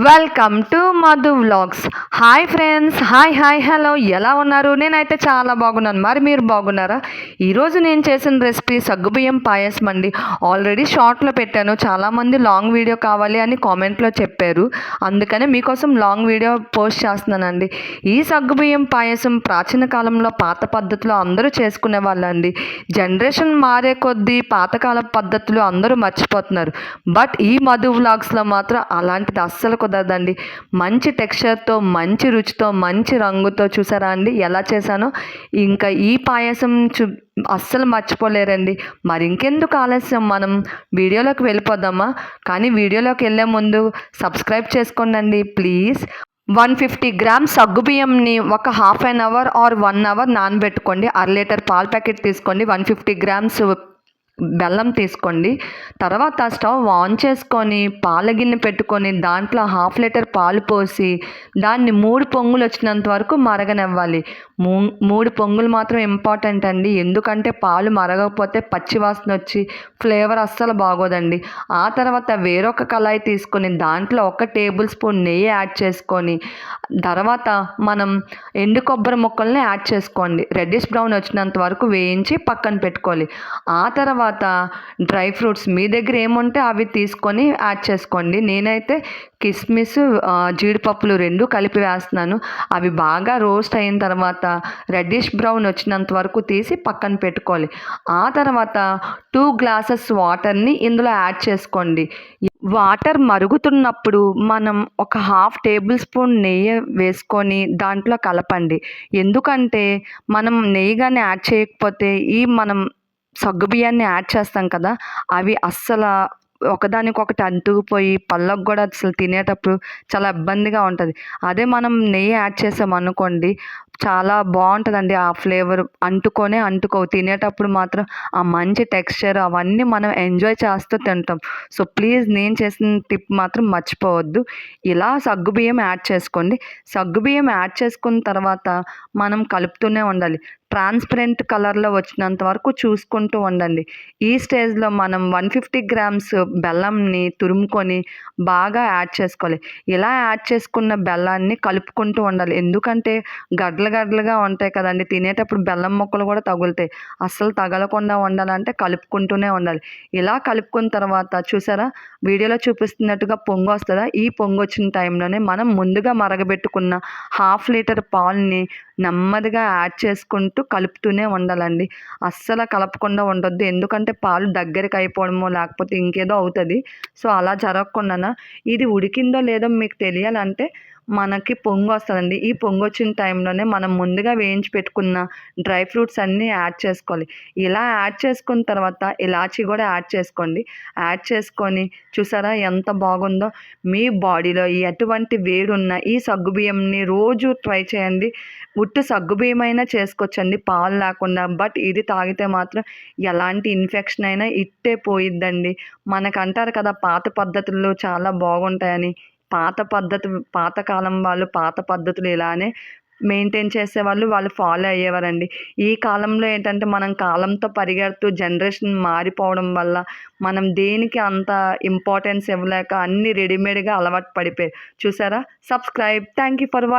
Welcome to Madhu vlogs hi friends hi hi hello. ఎలా ఉన్నారు? నేనైతే చాలా బాగున్నాను. మరి మీరు బాగున్నారా? ఈరోజు నేను చేసిన రెసిపీ సగ్గుబియ్యం పాయసం అండి. ఆల్రెడీ షార్ట్లో పెట్టాను. చాలామంది లాంగ్ వీడియో కావాలి అని కామెంట్లో చెప్పారు. అందుకనే మీకోసం లాంగ్ వీడియో పోస్ట్ చేస్తున్నానండి. ఈ సగ్గుబియ్యం పాయసం ప్రాచీన కాలంలో పాత పద్ధతిలో అందరూ చేసుకునే వాళ్ళండి. జనరేషన్ మారే కొద్దీ పాతకాల పద్ధతులు అందరూ మర్చిపోతున్నారు. బట్ ఈ మధు వ్లాగ్స్లో మాత్రం అలాంటిది అస్సలు కుదరదండి. మంచి టెక్స్చర్తో మంచి మంచి రుచితో మంచి రంగుతో చూసారా అండి? ఎలా చేశానో? ఇంకా ఈ పాయసం చూ అస్సలు మర్చిపోలేరండి. మరి ఇంకెందుకు ఆలస్యం? మనం వీడియోలోకి వెళ్ళిపోదామా? కానీ వీడియోలోకి వెళ్ళే ముందు సబ్స్క్రైబ్ చేసుకోండి ప్లీజ్. వన్ ఫిఫ్టీ గ్రామ్స్ సగ్గుబియ్యంని ఒక half an hour or one hour నానబెట్టుకోండి. అర లీటర్ పాల ప్యాకెట్ తీసుకోండి. వన్ ఫిఫ్టీ గ్రామ్స్ బెల్లం తీసుకోండి. తర్వాత స్టవ్ ఆన్ చేసుకొని పాల గిన్నె పెట్టుకొని దాంట్లో హాఫ్ లీటర్ పాలు పోసి దాన్ని మూడు పొంగులు వచ్చినంత వరకు మరగనివ్వాలి. మూ మూడు పొంగులు మాత్రం ఇంపార్టెంట్ అండి. ఎందుకంటే పాలు మరగకపోతే పచ్చి వాసన వచ్చి ఫ్లేవర్ అస్సలు బాగోదండి. ఆ తర్వాత వేరొక కళాయి తీసుకొని దాంట్లో ఒక టేబుల్ స్పూన్ నెయ్యి యాడ్ చేసుకొని తర్వాత మనం ఎండు కొబ్బరి ముక్కల్ని యాడ్ చేసుకోండి. రెడ్డిష్ బ్రౌన్ వచ్చినంత వరకు వేయించి పక్కన పెట్టుకోవాలి. ఆ తర్వాత తర్వాత డ్రై ఫ్రూట్స్ మీ దగ్గర ఏముంటే అవి తీసుకొని యాడ్ చేసుకోండి. నేనైతే కిస్మిస్ జీడిపప్పులు రెండు కలిపి వేస్తున్నాను. అవి బాగా రోస్ట్ అయిన తర్వాత రెడ్డిష్ బ్రౌన్ వచ్చినంత వరకు తీసి పక్కన పెట్టుకోవాలి. ఆ తర్వాత టూ గ్లాసెస్ వాటర్ని ఇందులో యాడ్ చేసుకోండి. వాటర్ మరుగుతున్నప్పుడు మనం ఒక హాఫ్ టేబుల్ స్పూన్ నెయ్యి వేసుకొని దాంట్లో కలపండి. ఎందుకంటే మనం నెయ్యి కానీ యాడ్ చేయకపోతే ఈ మనం సగ్గుబియ్యాన్ని యాడ్ చేస్తాం కదా అవి అస్సలు ఒకదానికొకటి అంటుకుపోయి పళ్ళకు కూడా అసలు తినేటప్పుడు చాలా ఇబ్బందిగా ఉంటుంది. అదే మనం నెయ్యి యాడ్ చేసాం అనుకోండి చాలా బాగుంటుందండి ఆ ఫ్లేవర్. అంటుకొనే అంటుకోవు. తినేటప్పుడు మాత్రం ఆ మంచి టెక్స్చర్ అవన్నీ మనం ఎంజాయ్ చేస్తూ తింటాం. సో ప్లీజ్ నేను చేసిన టిప్ మాత్రం మర్చిపోవద్దు. ఇలా సగ్గుబియ్యం యాడ్ చేసుకోండి. సగ్గుబియ్యం యాడ్ చేసుకున్న తర్వాత మనం కలుపుతూనే ఉండాలి. ట్రాన్స్పరెంట్ కలర్లో వచ్చినంత వరకు చూసుకుంటూ ఉండండి. ఈ స్టేజ్లో మనం వన్ ఫిఫ్టీ గ్రామ్స్ బెల్లంని తురుముకొని బాగా యాడ్ చేసుకోవాలి. ఇలా యాడ్ చేసుకున్న బెల్లాన్ని కలుపుకుంటూ ఉండాలి. ఎందుకంటే గడ్డలు గడ్డలుగా ఉంటాయి కదండి. తినేటప్పుడు బెల్లం ముక్కలు కూడా తగులుతాయి. అస్సలు తగలకుండా ఉండాలంటే కలుపుకుంటూనే ఉండాలి. ఇలా కలుపుకున్న తర్వాత చూసారా? వీడియోలో చూపిస్తున్నట్టుగా పొంగు వస్తుందా? ఈ పొంగు వచ్చిన టైంలోనే మనం ముందుగా మరగబెట్టుకున్న హాఫ్ లీటర్ పాల్ని నెమ్మదిగా యాడ్ చేసుకుంటూ కలుపుతూనే ఉండాలండి. అస్సలు కలపకుండా ఉండొద్దు. ఎందుకంటే పాలు దగ్గరికి అయిపోవడమో లేకపోతే ఇంకేదో అవుతుంది. సో అలా జరగకుండా ఇది ఉడికిందో లేదో మీకు తెలియాలంటే మనకి పొంగు వస్తుందండి. ఈ పొంగు వచ్చిన టైంలోనే మనం ముందుగా వేయించి పెట్టుకున్న డ్రై ఫ్రూట్స్ అన్నీ యాడ్ చేసుకోవాలి. ఇలా యాడ్ చేసుకున్న తర్వాత ఇలాచీ కూడా యాడ్ చేసుకోండి. యాడ్ చేసుకొని చూసారా ఎంత బాగుందో? మీ బాడీలో ఎటువంటి వేడున్న ఈ సగ్గుబియ్యంని రోజు ట్రై చేయండి. ఉట్టు సగ్గుబియ్యమైనా అయినా చేసుకోవచ్చండి. పాలు లేకుండా. బట్ ఇది తాగితే మాత్రం ఎలాంటి ఇన్ఫెక్షన్ అయినా ఇట్టే పోయిద్దండి. మనకంటారు కదా పాత పద్ధతులు చాలా బాగుంటాయని. పాత పద్ధతి పాతకాలం వాళ్ళు పాత పద్ధతులు ఇలానే మెయింటైన్ చేసేవాళ్ళు వాళ్ళు ఫాలో అయ్యేవారండి. ఈ కాలంలో ఏంటంటే మనం కాలంతో పరిగెడుతూ జనరేషన్ మారిపోవడం వల్ల మనం దేనికి అంత ఇంపార్టెన్స్ ఇవ్వలేక అన్ని రెడీమేడ్గా అలవాటు పడిపోయాయి చూసారా? Subscribe thank you for watch